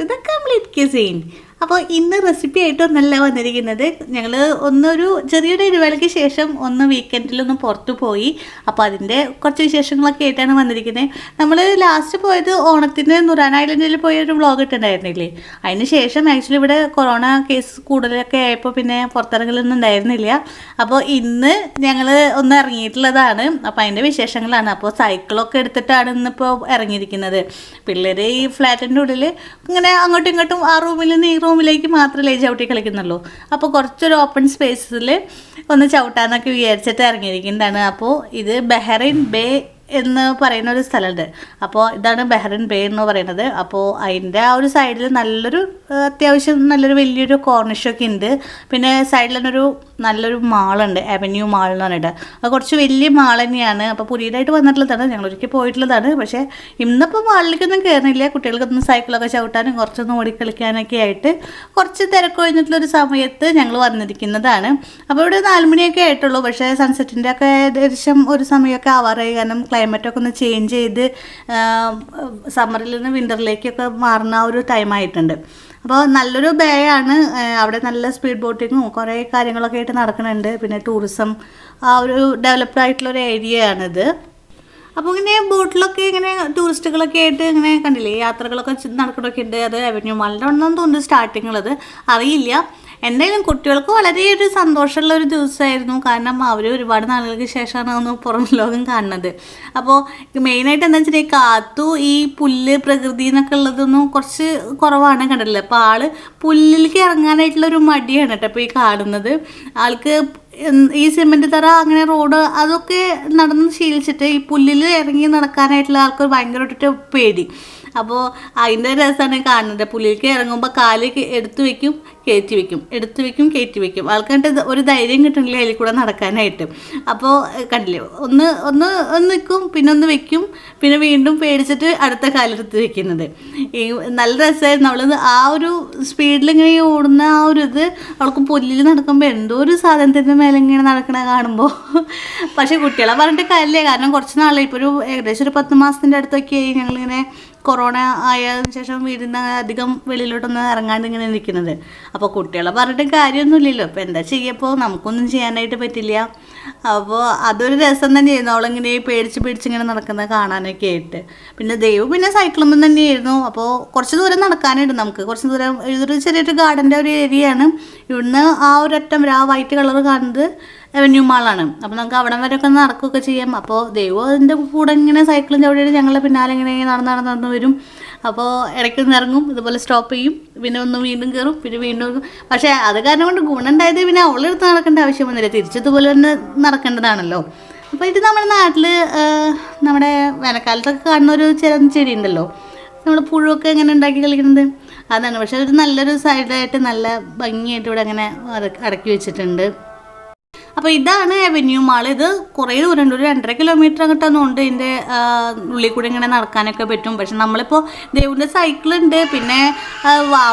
to the complete cuisine. അപ്പോൾ ഇന്ന് recipe ആയിട്ടൊന്നല്ല വന്നിരിക്കുന്നത്. ഞങ്ങൾ ഒന്നൊരു ചെറിയൊരു ഇടവേളയ്ക്ക് ശേഷം ഒന്ന് വീക്കെൻഡിലൊന്ന് പുറത്തു പോയി. അപ്പോൾ അതിന്റെ കുറച്ച് വിശേഷങ്ങളൊക്കെ ആയിട്ടാണ് വന്നിരിക്കുന്നത്. നമ്മൾ ലാസ്റ്റ് പോയത് ഓണത്തിന് നുറാൻ ഐലൻഡിൽ പോയ ഒരു വ്ളോഗ് ഇട്ടുണ്ടായിരുന്നില്ലേ അതിന് ശേഷം ആക്ച്വലി ഇവിടെ കൊറോണ കേസ് കൂടുതലൊക്കെ ആയപ്പോൾ പിന്നെ പുറത്തിറങ്ങലൊന്നും ഉണ്ടായിരുന്നില്ല. അപ്പോൾ ഇന്ന് ഞങ്ങൾ ഒന്ന് ഇറങ്ങിയിട്ടുള്ളതാണ്. അപ്പോൾ അതിന്റെ വിശേഷങ്ങളാണ്. അപ്പോൾ സൈക്കിളൊക്കെ എടുത്തിട്ടാണ് ഇന്നിപ്പോൾ ഇറങ്ങിയിരിക്കുന്നത്. പിള്ളേർ ഈ ഫ്ലാറ്റിന്റെ ഉള്ളിൽ ഇങ്ങനെ അങ്ങോട്ടും ഇങ്ങോട്ടും ആ റൂമിൽ നിന്ന് ഈ റൂമിലേക്ക് മാത്രമല്ലേ ചവിട്ടി കളിക്കുന്നുള്ളൂ. അപ്പോൾ കുറച്ചൊരു ഓപ്പൺ സ്പേസിൽ ഒന്ന് ചവിട്ടാന്നൊക്കെ വിചാരിച്ചിട്ട് ഇറങ്ങിയിരിക്കുന്നതാണ് അപ്പോൾ ഇത് ബെഹറിൻ ബേ എന്ന് പറയുന്ന ഒരു സ്ഥലമുണ്ട്. അപ്പോൾ ഇതാണ് ബെഹ്റിൻ ബേ എന്ന് പറയുന്നത്. അപ്പോൾ അതിന്റെ ആ ഒരു സൈഡിൽ നല്ലൊരു അത്യാവശ്യം നല്ലൊരു വലിയൊരു കോർണിഷൊക്കെ ഉണ്ട്. പിന്നെ സൈഡിൽ തന്നെ ഒരു നല്ലൊരു മാളുണ്ട് അവന്യൂ മാൾ എന്ന് പറഞ്ഞിട്ട്. അത് കുറച്ച് വലിയ മാൾ തന്നെയാണ്. അപ്പോൾ പുതിയതായിട്ട് വന്നിട്ടുള്ളതാണ്. ഞങ്ങൾ ഒരിക്കൽ പോയിട്ടുള്ളതാണ്. പക്ഷേ ഇന്നിപ്പോൾ മാളിലേക്കൊന്നും കയറുന്നില്ല. കുട്ടികൾക്കൊന്നും സൈക്കിളൊക്കെ ചവിട്ടാനും കുറച്ചൊന്ന് ഓടിക്കളിക്കാനൊക്കെ ആയിട്ട് കുറച്ച് തിരക്കൊഴിഞ്ഞിട്ടുള്ളൊരു സമയത്ത് ഞങ്ങൾ വന്നിരിക്കുന്നതാണ്. അപ്പോൾ ഇവിടെ നാലുമണിയൊക്കെ ആയിട്ടുള്ളൂ. പക്ഷേ സൺസെറ്റിന്റെ ഒക്കെ ഏകദേശം ഒരു സമയമൊക്കെ ആവാറായി. കാരണം ക്ലൈമറ്റൊക്കെ ഒന്ന് ചേഞ്ച് ചെയ്ത് സമ്മറിൽ നിന്ന് വിന്ററിലേക്കൊക്കെ മാറുന്ന ഒരു ടൈം ആയിട്ടുണ്ട്. അപ്പോൾ നല്ലൊരു ബേ ആണ് അവിടെ നല്ല സ്പീഡ് ബോട്ടിങ്ങും കുറേ കാര്യങ്ങളൊക്കെ ആയിട്ട് നടക്കുന്നുണ്ട് പിന്നെ ടൂറിസം ആ ഒരു ഡെവലപ്ഡ് ആയിട്ടുള്ള ഒരു ഏരിയ ആണിത്. അപ്പോൾ ഇങ്ങനെ ബോട്ടിലൊക്കെ ഇങ്ങനെ ടൂറിസ്റ്റുകളൊക്കെ ആയിട്ട് ഇങ്ങനെ കണ്ടില്ലേ യാത്രകളൊക്കെ നടക്കണമൊക്കെ ഉണ്ട് അത് അവന്യൂ മാളിന്റെ ഉണ്ടെന്ന് തോന്നുന്നു സ്റ്റാർട്ടിങ് ഉള്ളത്. അറിയില്ല. എന്തായാലും കുട്ടികൾക്ക് വളരെ ഒരു സന്തോഷമുള്ള ഒരു ദിവസമായിരുന്നു. കാരണം അവർ ഒരുപാട് നാളുകൾക്ക് ശേഷമാണ് ഒന്ന് പുറം ലോകം കാണുന്നത്. അപ്പോൾ മെയിനായിട്ട് എന്താ ഈ കാത്തു ഈ പുല്ല് പ്രകൃതി എന്നൊക്കെ ഉള്ളതൊന്നും കുറച്ച് കുറവാണ് കണ്ടിട്ടില്ല അപ്പോൾ ആൾ പുല്ലിലേക്ക് ഇറങ്ങാനായിട്ടുള്ള ഒരു മടിയാണ് കേട്ടോ ഇപ്പോൾ ഈ കാണുന്നത്. ആൾക്ക് ഈ സിമെന്റ് തറ അങ്ങനെ റോഡ് അതൊക്കെ നടന്ന് ശീലിച്ചിട്ട് ഈ പുല്ലിൽ ഇറങ്ങി നടക്കാനായിട്ടുള്ള ആൾക്കാർ ഭയങ്കരമായിട്ട് പേടി. അപ്പോൾ അതിന്റെ രസമാണ് കാണുന്നത്. പുലിക്ക് ഇറങ്ങുമ്പോൾ കാൽ എടുത്തു വെക്കും കയറ്റി വെക്കും. എടുത്തു വെക്കും കയറ്റി വെക്കും. ആൾക്കാരുടെ ഒരു ധൈര്യം കിട്ടണില്ല അതിൽ കൂടെ നടക്കാനായിട്ട്. അപ്പോൾ കണ്ടില്ലേ? ഒന്ന് ഒന്ന് ഒന്ന് നിൽക്കും പിന്നെ ഒന്ന് വെക്കും പിന്നെ വീണ്ടും പേടിച്ചിട്ട് അടുത്ത കാലെടുത്ത് വെക്കുന്നത്. ഈ നല്ല രസമായിരുന്നു അവൾ ആ ഒരു സ്പീഡിൽ ഇങ്ങനെ ഓടുന്ന ആ ഒരു ഇത് അവൾക്ക് പുല്ലിൽ നടക്കുമ്പോൾ എന്തോ ഒരു സാധനത്തിന്റെ മേലെ ഇങ്ങനെ നടക്കണ കാണുമ്പോൾ പക്ഷേ കുട്ടികളെ പറഞ്ഞിട്ട് കാര്യമില്ല. കാരണം കുറച്ച് നാളെ ഇപ്പോൾ ഒരു ഏകദേശം ഒരു പത്ത് മാസത്തിന്റെ അടുത്തൊക്കെ ആയി ഞങ്ങളിങ്ങനെ കൊറോണ ആയതിനു ശേഷം വീടിന് അധികം വെളിയിലോട്ടൊന്നും ഇറങ്ങാണ്ട് ഇങ്ങനെ നിൽക്കുന്നത്. അപ്പോൾ കുട്ടികളെ പറഞ്ഞിട്ട് കാര്യമൊന്നുമില്ലല്ലോ. അപ്പോൾ എന്താ ചെയ്യപ്പോൾ നമുക്കൊന്നും ചെയ്യാനായിട്ട് പറ്റില്ല. അപ്പോൾ അതൊരു രസം തന്നെയായിരുന്നു. അവളിങ്ങനെ പേടിച്ച് പേടിച്ചിങ്ങനെ നടക്കുന്നത് കാണാനൊക്കെ ആയിട്ട്. പിന്നെ ദൈവം പിന്നെ സൈക്കിളുമ്പോൾ തന്നെയായിരുന്നു. അപ്പോൾ കുറച്ച് ദൂരം നടക്കാനായിട്ട് നമുക്ക്. കുറച്ച് ദൂരം ഇതൊരു ചെറിയൊരു ഗാർഡന്റെ ഒരു ഏരിയയാണ് ഇവിടുന്ന് ആ ഒരറ്റം ആ വൈറ്റ് കളർ കാണുന്നത് അവന്യൂ മാളാണ് അപ്പോൾ നമുക്ക് അവിടെ വരെ ഒക്കെ നടക്കുകയൊക്കെ ചെയ്യാം. അപ്പോൾ ദൈവം അതിന്റെ കൂടെ ഇങ്ങനെ സൈക്കിളും ചവിട്ടിയിട്ട് ഞങ്ങളുടെ പിന്നാലെ ഇങ്ങനെ നടന്ന് നടന്ന് നടന്ന് വരും. അപ്പോൾ ഇടയ്ക്ക് ഒന്ന് ഇറങ്ങും ഇതുപോലെ സ്റ്റോപ്പ് ചെയ്യും പിന്നെ ഒന്ന് വീണ്ടും കയറും പിന്നെ വീണ്ടും പക്ഷേ അത് കാരണം കൊണ്ട് ഗുണമുണ്ടായത് പിന്നെ അവളെടുത്ത് നടക്കേണ്ട ആവശ്യം വന്നില്ല. തിരിച്ചതുപോലെ തന്നെ നടക്കേണ്ടതാണല്ലോ. അപ്പോൾ ഇത് നമ്മുടെ നാട്ടിൽ നമ്മുടെ വേനൽക്കാലത്തൊക്കെ കാണുന്ന ഒരു ചെടി ഉണ്ടല്ലോ. നമ്മൾ പുഴുവൊക്കെ എങ്ങനെ ഉണ്ടാക്കി കളിക്കുന്നത്? അതാണ്. പക്ഷേ ഒരു നല്ലൊരു സൈഡായിട്ട് നല്ല ഭംഗിയായിട്ട് ഇവിടെ അങ്ങനെ അടക്കി വെച്ചിട്ടുണ്ട്. അപ്പോൾ ഇതാണ് അവന്യൂ മാൾ ഇത് കുറേ ദൂരമുണ്ട്. ഒരു രണ്ടര കിലോമീറ്റർ അങ്ങോട്ടൊന്നുണ്ട് ഇതിന്റെ ഉള്ളിൽ കൂടി ഇങ്ങനെ നടക്കാനൊക്കെ പറ്റും. പക്ഷെ നമ്മളിപ്പോൾ ദേവിന്റെ സൈക്കിളുണ്ട് പിന്നെ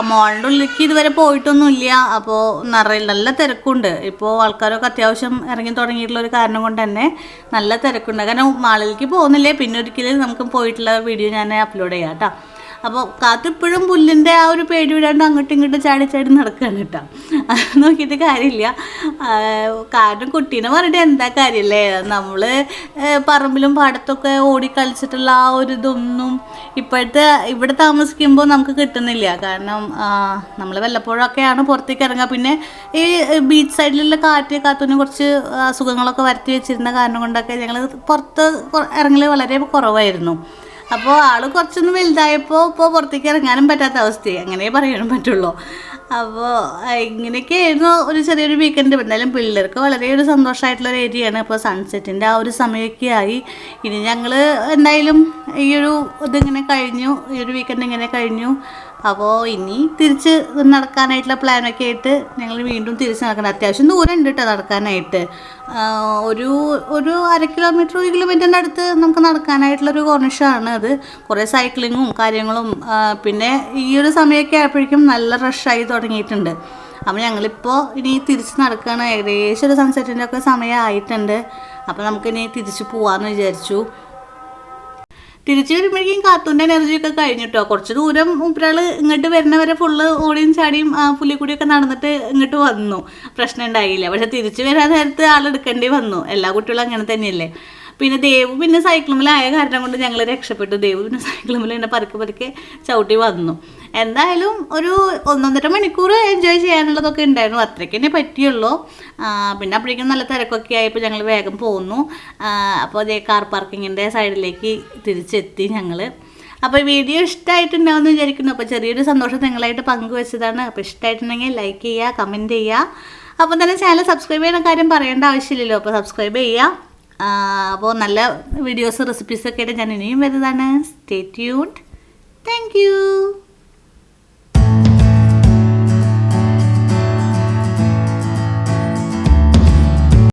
മോളിന്റെ ഉള്ളിലേക്ക് ഇതുവരെ പോയിട്ടൊന്നുമില്ല. അപ്പോൾ നിറയെ നല്ല തിരക്കുണ്ട്. ഇപ്പോൾ ആൾക്കാരൊക്കെ അത്യാവശ്യം ഇറങ്ങി തുടങ്ങിയിട്ടുള്ള ഒരു കാരണം കൊണ്ട് തന്നെ നല്ല തിരക്കുണ്ട്. കാരണം മാളിലേക്ക് പോകുന്നില്ലേ? പിന്നെ ഒരിക്കലും നമുക്ക് പോയിട്ടുള്ള വീഡിയോ ഞാൻ അപ്ലോഡ് ചെയ്യാം കേട്ടോ. അപ്പോൾ കാത്തിപ്പോഴും പുല്ലിന്റെ ആ ഒരു പേടി വിടാണ്ട് അങ്ങോട്ടും ഇങ്ങോട്ടും ചാടി ചാടി നടക്കുകയാണ് കേട്ടോ. നോക്കിയിട്ട് കാര്യമില്ല. കാരണം കുട്ടീനെ പറഞ്ഞിട്ട് എന്താ കാര്യമല്ലേ നമ്മൾ പറമ്പിലും പാടത്തൊക്കെ ഓടി കളിച്ചിട്ടുള്ള ആ ഒരു ഇതൊന്നും ഇപ്പോഴത്തെ ഇവിടെ താമസിക്കുമ്പോൾ നമുക്ക് കിട്ടുന്നില്ല. കാരണം നമ്മൾ വല്ലപ്പോഴൊക്കെയാണ് പുറത്തേക്ക് ഇറങ്ങുക. പിന്നെ ഈ ബീച്ച് സൈഡിലുള്ള കാറ്റ് കാത്തുനിന്ന് കുറച്ച് അസുഖങ്ങളൊക്കെ വരുത്തി വെച്ചിരുന്ന കാരണം കൊണ്ടൊക്കെ ഞങ്ങൾ പുറത്ത് ഇറങ്ങൽ വളരെ കുറവായിരുന്നു. അപ്പോൾ ആൾ കുറച്ചൊന്ന് വലുതായപ്പോൾ ഇപ്പോൾ പുറത്തേക്ക് ഇറങ്ങാനും പറ്റാത്ത അവസ്ഥയായി. അങ്ങനെ പറയാനും പറ്റുള്ളൂ. അപ്പോൾ ഇങ്ങനെയൊക്കെയായിരുന്നു ഒരു ചെറിയൊരു വീക്കെൻഡ് എന്തായാലും പിള്ളേർക്ക് വളരെ ഒരു സന്തോഷമായിട്ടുള്ള ഒരു ഏരിയയാണ് അപ്പോൾ സൺസെറ്റിന്റെ ആ ഒരു സമയമൊക്കെ ആയി. ഇനി ഞങ്ങൾ എന്തായാലും ഈ ഒരു ഇതിങ്ങനെ കഴിഞ്ഞു. ഈ ഒരു വീക്കെൻഡ് ഇങ്ങനെ കഴിഞ്ഞു. അപ്പോൾ ഇനി തിരിച്ച് നടക്കാനായിട്ടുള്ള പ്ലാനൊക്കെ ആയിട്ട് ഞങ്ങൾ വീണ്ടും തിരിച്ച് നടക്കണം. അത്യാവശ്യം ദൂരം ഉണ്ട് കേട്ടോ നടക്കാനായിട്ട് ഒരു ഒരു അര കിലോമീറ്റർ ഒരു കിലോമീറ്ററിന്റെ അടുത്ത് നമുക്ക് നടക്കാനായിട്ടുള്ളൊരു കോർണിഷാണ് അത്. കുറേ സൈക്ലിങ്ങും കാര്യങ്ങളും പിന്നെ ഈ ഒരു സമയമൊക്കെ ആയപ്പോഴേക്കും നല്ല റഷായി തുടങ്ങിയിട്ടുണ്ട്. അപ്പോൾ ഞങ്ങളിപ്പോൾ ഇനി തിരിച്ച് നടക്കുകയാണ് ഏകദേശം ഒരു സൺസെറ്റിന്റെ ഒക്കെ സമയമായിട്ടുണ്ട്. അപ്പോൾ നമുക്കിനി തിരിച്ച് പോകാമെന്ന് വിചാരിച്ചു. തിരിച്ചു വരുമ്പോഴേക്കും കാത്തൂന്റെ എനർജിയൊക്കെ കഴിഞ്ഞിട്ടോ. കുറച്ച് ദൂരം മൂപ്പരാൾ ഇങ്ങോട്ട് വരുന്നവരെ ഫുള്ള് ഓടിയും ചാടിയും പുലിക്കുടിയൊക്കെ നടന്നിട്ട് ഇങ്ങോട്ട് വന്നു. പ്രശ്നം ഉണ്ടായില്ല. പക്ഷെ തിരിച്ചു വരാൻ നേരത്ത് ആളെടുക്കേണ്ടി വന്നു. എല്ലാ കുട്ടികളും അങ്ങനെ തന്നെയല്ലേ? പിന്നെ ദേവ് പിന്നെ സൈക്ലമിലായ കാരണം കൊണ്ട് ഞങ്ങൾ രക്ഷപ്പെട്ടു. ദേവ് പിന്നെ സൈക്ലമിൽ എന്നെ പതുക്കെ പതുക്കെ ചവിട്ടി വന്നു. എന്തായാലും ഒരു ഒന്നൊന്നര മണിക്കൂർ എൻജോയ് ചെയ്യാനുള്ളതൊക്കെ ഉണ്ടായിരുന്നു. അത്രയ്ക്ക് തന്നെ പറ്റിയുള്ളൂ. പിന്നെ അപ്പോഴേക്കും നല്ല തിരക്കൊക്കെ ആയപ്പോൾ ഞങ്ങൾ വേഗം പോന്നു. അപ്പോൾ അതേ കാർ പാർക്കിങ്ങിന്റെ സൈഡിലേക്ക് തിരിച്ചെത്തി ഞങ്ങൾ അപ്പോൾ വീഡിയോ ഇഷ്ടമായിട്ടുണ്ടാവുമെന്ന് വിചാരിക്കുന്നു. അപ്പോൾ ചെറിയൊരു സന്തോഷം നിങ്ങളായിട്ട് പങ്കുവെച്ചതാണ്. അപ്പോൾ ഇഷ്ടമായിട്ടുണ്ടെങ്കിൽ ലൈക്ക് ചെയ്യുക കമന്റ് ചെയ്യുക. അപ്പം തന്നെ ചാനൽ സബ്സ്ക്രൈബ് ചെയ്യുന്ന കാര്യം പറയേണ്ട ആവശ്യമില്ലല്ലോ. അപ്പോൾ സബ്സ്ക്രൈബ് ചെയ്യുക. അപ്പോൾ നല്ല വീഡിയോസ് റെസിപ്പീസൊക്കെ ആയിട്ട് ഞാൻ ഇനിയും വരുന്നതാണ്. Stay tuned thank